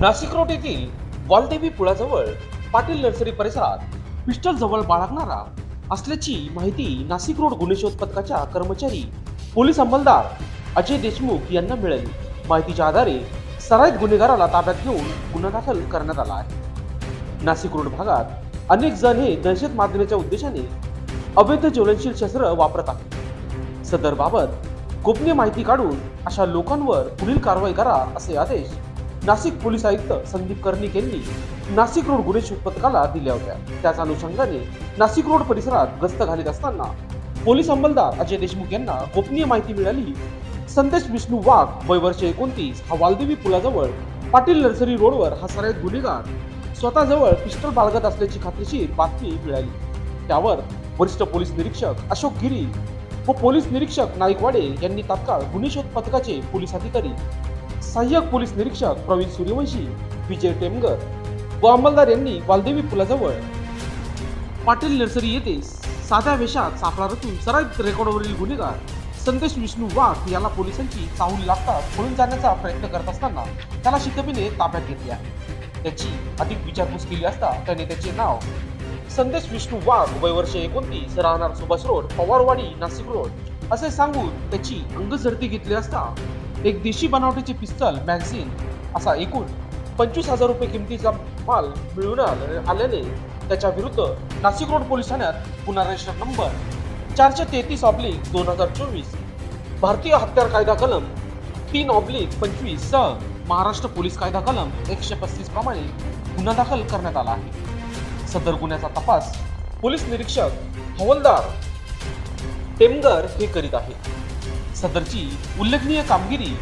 Nashik road येथील वालदेवी पुळाजवळ Patil nursery परिसरात पिस्टल जवळ बाळगणारा असल्याची माहिती नाशिक रोड गुन्हे शोध पथकाच्या कर्मचारी पोलीस अंमलदार अजय देशमुख यांना मिळाली. माहितीच्या आधारे सराईत गुन्हेगाराला ताब्यात घेऊन गुन्हा दाखल करण्यात आला आहे. नाशिक रोड भागात अनेक जण हे दहशत मारण्याच्या उद्देशाने अवैध ज्वलनशील शस्त्र वापरत आहेत. सदर बाबत गोपनीय माहिती काढून अशा लोकांवर पुढील कारवाई करा असे आदेश नाशिक पोलीस आयुक्त संदीप कर्णिक यांनी नाशिक रोड गुन्हे पथकाला दिल्या होत्या. त्याच अनुषंगाने नाशिक रोड परिसरात गस्त घालीत असताना पोलीस अंमलदार अजय देशमुख यांना गोपनीय माहिती मिळाली. संदेश विष्णू वाघ वय वर्ष एकोणतीस हा वालदेवी पुलाजवळ पाटील नर्सरी रोडवर हा सराईत गुन्हेगार स्वतःजवळ पिस्टल बाळगत असल्याची खात्रीशीर बातमी मिळाली. त्यावर वरिष्ठ पोलीस निरीक्षक अशोक गिरी व पोलीस निरीक्षक नाईकवाडे यांनी तात्काळ गुन्हे शोध पथकाचे पोलीस अधिकारी सहाय्यक पोलीस निरीक्षक प्रवीण सूर्यवंशी विजय टेमगर व अंमलदार यांनी वालदेवी पुलाजवळ. पाटील नर्सरी येथे साध्या वेशात सापळा रचून सराईत रेकॉर्डवरील गुन्हेगार संदेश विष्णू वाघ याला पोलिसांची चाहूल लागतात पळून जाण्याचा प्रयत्न करत असताना त्याला शिकबीने ताब्यात घेतले आहे. त्याची अधिक विचारपूस केली असता त्याने त्याचे नाव संदेश विष्णू वाघ वय वर्ष एकोणतीस राहणार सुभाष रोड पवारवाडी नाशिक रोड असे सांगून त्याची अंगझडती घेतली असता एक देशी बनावटीचे पिस्तल मॅगझिन असा एकूण पंचवीस हजार रुपये किमतीचा माल मिळून आल्याने त्याच्या विरुद्ध नाशिक रोड पोलीस ठाण्यात गुन्हा रजिस्टर नंबर चारशे तेहतीस ऑब्लिक दोन हजार चोवीस भारतीय हत्यार कायदा कलम तीन ऑब्लिक पंचवीस सह महाराष्ट्र पोलीस कायदा कलम एकशे पस्तीस प्रमाणे गुन्हा दाखल करण्यात आला आहे. सदर गुन्ह्याचा तपास पोलीस निरीक्षक हवलदार टेमगर हे करीत आहेत. सदरची उल्लेखनीय कामगिरी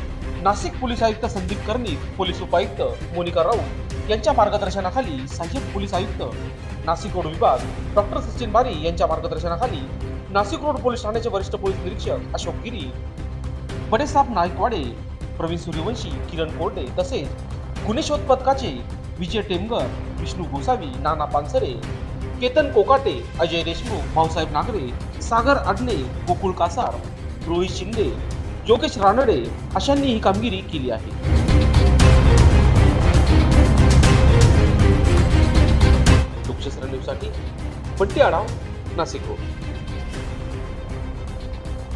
नाशिक पोलीस आयुक्त संदीप कर्णिक पोलीस उपायुक्त मोनिका राऊत यांच्या मार्गदर्शनाखाली सहाय्यक पोलीस आयुक्त नाशिक रोड विभाग डॉक्टर सचिन बारी यांच्या मार्गदर्शनाखाली नाशिक रोड पोलीस ठाण्याचे वरिष्ठ पोलीस निरीक्षक अशोक गिरी बडेसाहेब नायकवाडे प्रवीण सूर्यवंशी किरण कोरडे तसेच गुन्हे शोध पथकाचे विजय टेमगर विष्णू गोसावी नाना पानसरे केतन कोकाटे अजय देशमुख भाऊसाहेब नागरे सागर आडणे गोकुळ कासार रोहित शिंदे योगेश रानडे अशांनी ही कामगिरी केली आहे. लोकशास्त्र न्यूजसाठी पट्टी आढाव नाशिक रोड